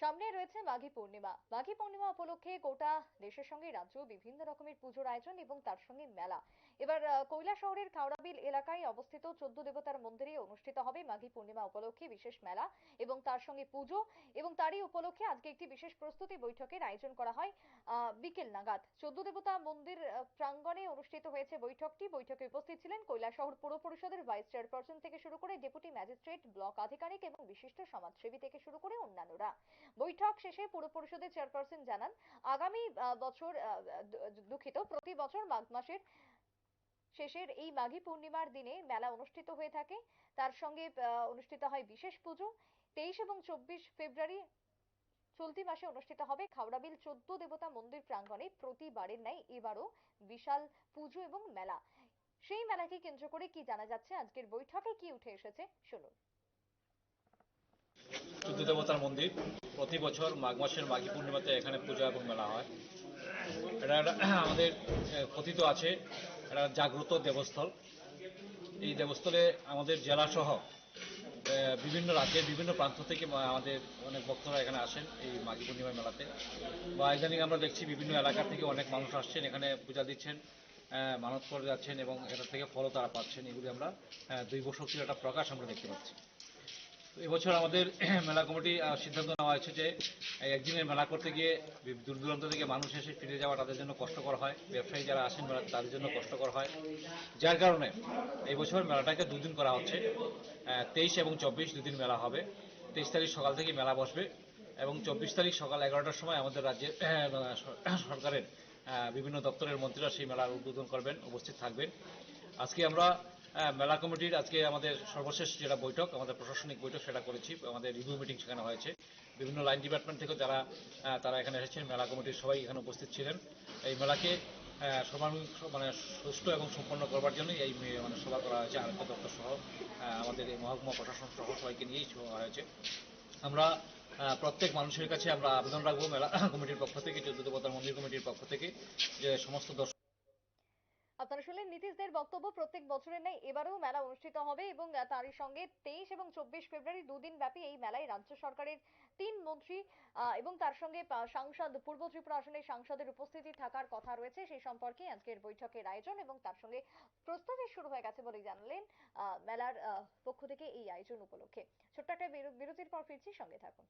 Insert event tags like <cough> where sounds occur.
সামনে রয়েছে মাঘী পূর্ণিমা। মাঘী পূর্ণিমা উপলক্ষে গোটা দেশের সঙ্গে রাজ্য বিভিন্ন রকমের পুজোর আয়োজন এবং তার সঙ্গে মেলা। এবার কৈলা শহরের খাওড়াবিল এলাকায় অবস্থিত চোদ্দ দেবতার মন্দিরে অনুষ্ঠিত হবে মাঘী পূর্ণিমা উপলক্ষে বিশেষ মেলা এবং তার সঙ্গে পুজো এবং তারই উপলক্ষে আজকে একটি বিশেষ প্রস্তুতি বৈঠকের আয়োজন করা হয় বিকেল নাগাদ। চোদ্দ দেবতা মন্দির প্রাঙ্গণে অনুষ্ঠিত হয়েছে বৈঠকটি। বৈঠকে উপস্থিত ছিলেন কৈলাসহর পুর পরিষদের ভাইস চেয়ারপারসন থেকে শুরু করে ডেপুটি ম্যাজিস্ট্রেট, ব্লক আধিকারিক এবং বিশিষ্ট সমাজসেবী থেকে শুরু করে অন্যান্যরা। বৈঠক শেষে পুর পরিষদের চেয়ারপারসন জানান, আগামী বছর দুঃখিত, প্রতি বছর মাঘ মাসের শেষের এই মাঘী পূর্ণিমার দিনে মেলা অনুষ্ঠিত হয়ে থাকে। তার সঙ্গে অনুষ্ঠিত হয় বিশেষ পুজো। তেইশ এবং চব্বিশ ফেব্রুয়ারি চলতি মাসে অনুষ্ঠিত হবে খাওড়াবিল চোদ্দ দেবতা মন্দির প্রাঙ্গণে প্রতিবারের ন্যায় এবারও বিশাল পুজো এবং মেলা। সেই মেলাকে কেন্দ্র করে কি জানা যাচ্ছে? আজকের বৈঠকে কি উঠে এসেছে? শুনুন। দেবতার মন্দির। প্রতি বছর মাঘ মাসের মাঘী পূর্ণিমাতে এখানে পূজা এবং মেলা হয়। এটা <clears throat> আমাদের কথিত আছে এটা জাগ্রত দেবস্থল। এই দেবস্থলে আমাদের জেলা সহ বিভিন্ন রাজ্যের বিভিন্ন প্রান্ত থেকে আমাদের অনেক ভক্তরা এখানে আসেন এই মাঘী পূর্ণিমা মেলাতে। বা ইদানিং আমরা দেখছি বিভিন্ন এলাকা থেকে অনেক মানুষ আসছেন, এখানে পূজা দিচ্ছেন মানত করে যাচ্ছেন এবং এটা থেকে ফলও তারা পাচ্ছেন। এগুলি আমরা দৈব শক্তির একটা প্রকাশ আমরা দেখতে পাচ্ছি। এবছর আমাদের <clears throat> মেলা কমিটি সিদ্ধান্ত নেওয়া হয়েছে যে একদিনের মেলা করতে গিয়ে দূর দূরান্ত থেকে মানুষ এসে ফিরে যাওয়া তাদের জন্য কষ্টকর হয়। ব্যবসায়ী যারা আসেন মেলাতে তাদের জন্য কষ্টকর হয়। যার কারণে এই বছর মেলাটাকে দুদিন করা হচ্ছে। তেইশ এবং চব্বিশ দুদিন মেলা হবে। তেইশ তারিখ সকাল থেকে মেলা বসবে এবং চব্বিশ তারিখ সকাল এগারোটার সময় আমাদের রাজ্যের <clears throat> সরকারের বিভিন্ন দপ্তরের মন্ত্রীরা সেই মেলার উদ্বোধন করবেন, উপস্থিত থাকবেন। আজকে আমরা মেলা কমিটির আজকে আমাদের সর্বশেষ যেটা বৈঠক, আমাদের প্রশাসনিক বৈঠক সেটা করেছি। আমাদের রিভিউ মিটিং সেখানে হয়েছে। বিভিন্ন লাইন ডিপার্টমেন্ট থেকে যারা তারা এখানে এসেছেন, মেলা কমিটির সবাই এখানে উপস্থিত ছিলেন। এই মেলাকে সর্বাঙ্গীন মানে সুষ্ঠু এবং সম্পন্ন করবার জন্যই এই মানে সভা করা হয়েছে। আরোগ্য দপ্তর সহ আমাদের এই মহকুমা প্রশাসন সহ সবাইকে নিয়েই সভা হয়েছে। আমরা প্রত্যেক মানুষের কাছে আমরা আবেদন রাখব মেলা <coughs> কমিটির পক্ষ থেকে, চোদ্দ মন্দির কমিটির পক্ষ থেকে যে সমস্ত দর্শক শুনলেন নীতিশদের বক্তব্য প্রত্যেক বছরের ন্যায় এবারেও মেলা অনুষ্ঠিত হবে এবং তারই সঙ্গে তেইশ এবং চব্বিশ ফেব্রুয়ারি দুদিন ব্যাপী এই মেলায় রাজ্য সরকারের তিন মন্ত্রী এবং তার সঙ্গে সাংসদ, পূর্ব ত্রিপুরা আসনের সাংসদের উপস্থিতি থাকার কথা রয়েছে। সেই সম্পর্কে আজকের বৈঠকের আয়োজন এবং তার সঙ্গে প্রস্তুতি শুরু হয়ে গেছে বলে জানালেন মেলার পক্ষ থেকে এই আয়োজন উপলক্ষে। ছোট্ট একটা বির- বিরতির পর ফিরছি, সঙ্গে থাকুন।